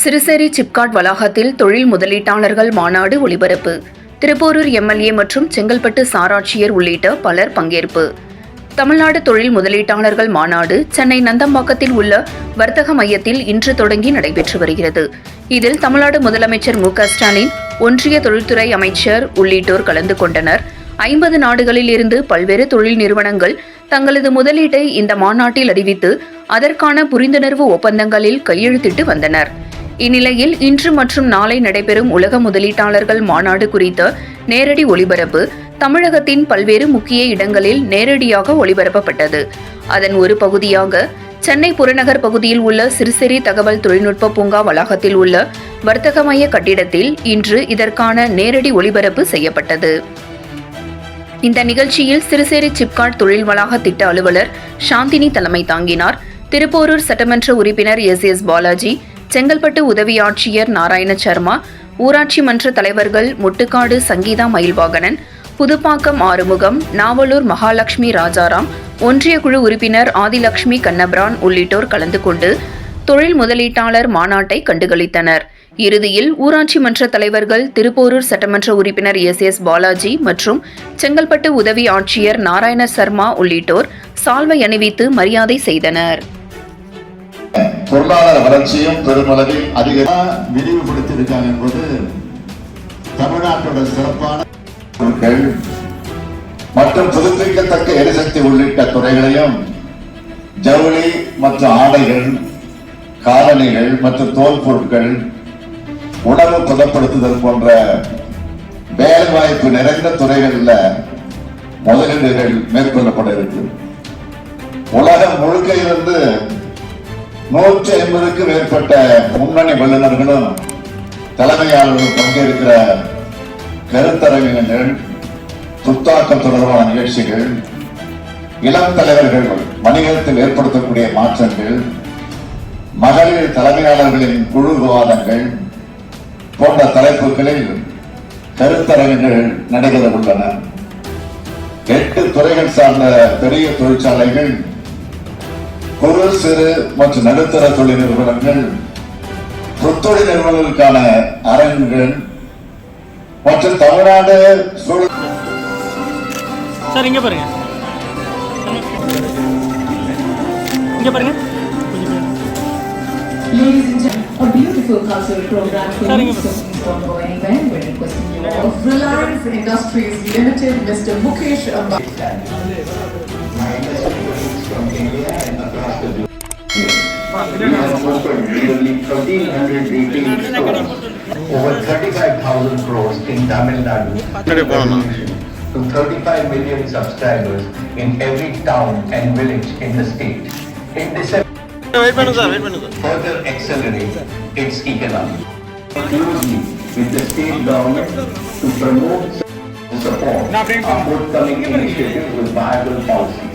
சிறுசேரி சிப்காட் வளாகத்தில் தொழில் முதலீட்டாளர்கள் மாநாடு ஒளிபரப்பு. திருப்போரூர் எம்எல்ஏ மற்றும் செங்கல்பட்டு சாராட்சியர் உள்ளிட்ட பலர் பங்கேற்பு. தமிழ்நாடு தொழில் முதலீட்டாளர்கள் மாநாடு சென்னை நந்தம்பாக்கத்தில் உள்ள வர்த்தக மையத்தில் இன்று தொடங்கி நடைபெற்று வருகிறது. இதில் தமிழ்நாடு முதலமைச்சர் மு ஸ்டாலின் ஒன்றிய தொழில்துறை அமைச்சர் உள்ளிட்டோர் கலந்து கொண்டனர். ஐம்பது நாடுகளில் இருந்து பல்வேறு தொழில் நிறுவனங்கள் தங்களது முதலீட்டை இந்த மாநாட்டில் அறிவித்து அதற்கான புரிந்துணர்வு ஒப்பந்தங்களில் கையெழுத்திட்டு வந்தனர். இந்நிலையில் இன்று மற்றும் நாளை நடைபெறும் உலக முதலீட்டாளர்கள் மாநாடு குறித்த நேரடி ஒளிபரப்பு தமிழகத்தின் பல்வேறு முக்கிய இடங்களில் நேரடியாக ஒளிபரப்பப்பட்டது. அதன் ஒரு பகுதியாக சென்னை புறநகர் பகுதியில் உள்ள சிறுசேரி தகவல் தொழில்நுட்ப பூங்கா வளாகத்தில் உள்ள வர்த்தக மைய கட்டிடத்தில் இன்று இதற்கான நேரடி ஒளிபரப்பு செய்யப்பட்டது. இந்த நிகழ்ச்சியில் சிறுசேரி சிப்காட் தொழில் வளாக திட்ட அலுவலர் சாந்தினி தலைமை தாங்கினார். திருப்போரூர் சட்டமன்ற உறுப்பினர் எஸ் எஸ் பாலாஜி செங்கல்பட்டு உதவி ஆட்சியர் நாராயண சர்மா ஊராட்சி மன்ற தலைவர்கள் முட்டுக்காடு சங்கீதா மயில்வாகனன் புதுப்பாக்கம் ஆறுமுகம் நாவலூர் மகாலட்சுமி ராஜாராம் ஒன்றிய குழு உறுப்பினர் ஆதிலட்சுமி கண்ணபிரான் உள்ளிட்டோர் கலந்து கொண்டு தொழில் முதலீட்டாளர் மாநாட்டை கண்டுகளித்தனர். இறுதியில் ஊராட்சி மன்ற தலைவர்கள் திருப்போரூர் சட்டமன்ற உறுப்பினர் எஸ். எஸ். பாலாஜி மற்றும் செங்கல்பட்டு உதவி ஆட்சியர் நாராயண சர்மா உள்ளிட்டோர் சால்வை அணிவித்து மரியாதை செய்தனர். பொருளாதார வளர்ச்சியும் பெருமளவில் அதிக விரிவுபடுத்தியிருக்காங்க என்பது தமிழ்நாட்டோட சிறப்பான பொருட்கள் மற்றும் புதுப்பிக்கத்தக்க எரிசக்தி உள்ளிட்ட துறைகளையும் ஜவுளி மற்றும் ஆடைகள் காலணிகள் மற்றும் தோல் பொருட்கள் உணவு பதப்படுத்துதல் போன்ற வேலைவாய்ப்பு நிறைந்த துறைகளில் முதலீடுகள் மேற்கொள்ளப்பட இருக்கு. உலகம் முழுக்க இருந்து நூற்றி ஐம்பதுக்கு மேற்பட்ட முன்னணி வல்லுநர்களும் தலைமையாளர்கள் பங்கேற்கிற கருத்தரங்குகள் புத்தாக்கம் தொடர்பான நிகழ்ச்சிகள் இளம் தலைவர்கள் வணிகத்தில் ஏற்படுத்தக்கூடிய மாற்றங்கள் மகளிர் தலைமையாளர்களின் குழு விவாதங்கள் போன்ற தலைப்புகளில் கருத்தரங்குகள் நடைபெற உள்ளன. எட்டு துறைகள் சார்ந்த பெரிய தொழிற்சாலைகள் குறு சிறு மற்றும் நடுத்தர தொழில் நிறுவனங்கள் புத்தொழில் நிறுவனங்களுக்கான அரங்குகள் மற்றும் தமிழ்நாடு சூழல் சார் இங்க பாருங்க இங்க பாருங்க கொஞ்சம் பாருங்க. Ladies and gentlemen, a beautiful cultural program Sorry, continues, so please don't go anywhere. We're requesting you all. Reliance Industries Limited, Mr. Mukesh Ambani. We have opened nearly 1,318 stores, over 35,000 crores in Tamil Nadu, to 35 million subscribers in every town and village in the state. In December, further accelerate its economy. Closely with the state government to promote and support our forthcoming initiatives with viable policies.